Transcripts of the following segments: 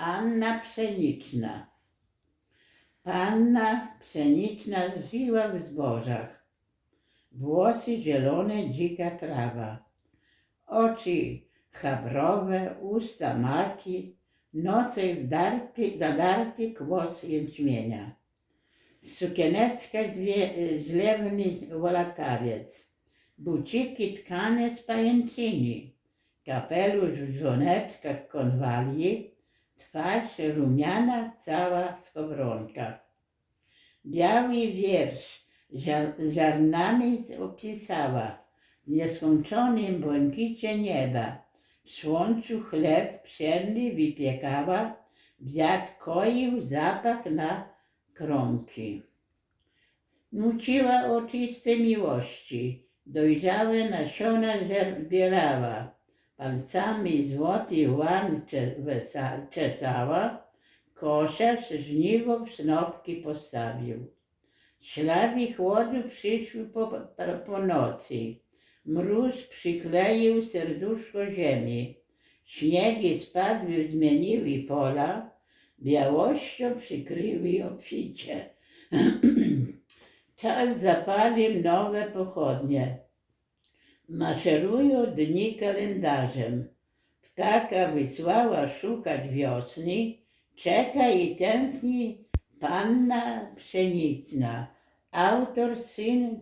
Anna Pszeniczna. Panna Pszeniczna żyła w zbożach. Włosy zielone, dzika trawa. Oczy chabrowe, usta maki, nosek zdarty, zadarty kłos jęczmienia. Sukieneczka zlewny wolatawiec. Buciki tkane z pajęczyny. Kapelusz w żoneczkach konwalii, twarz rumiana, cała w skowronkach. Biały wiersz ziar- ziarnami opisała w nieskończonym błękicie nieba. W słońcu chleb pszenny wypiekała, wiatr koił zapach na kromki. Nuciła o czystej miłości, dojrzałe nasiona zbierała, palcami złoty łan czesała, kosiarz żniwo w snopki postawił. Ślady chłodu przyszły po, po nocy. Mróz przykleił serduszko ziemi. Śniegi spadły, zmieniły pola, białością przykryły obficie. Czas zapalił nowe pochodnie. Maszerują dni kalendarzem. Ptaka wysłała szukać wiosny, czeka i tęskni panna pszeniczna. Autor syn,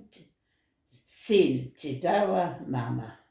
syn czytała mama.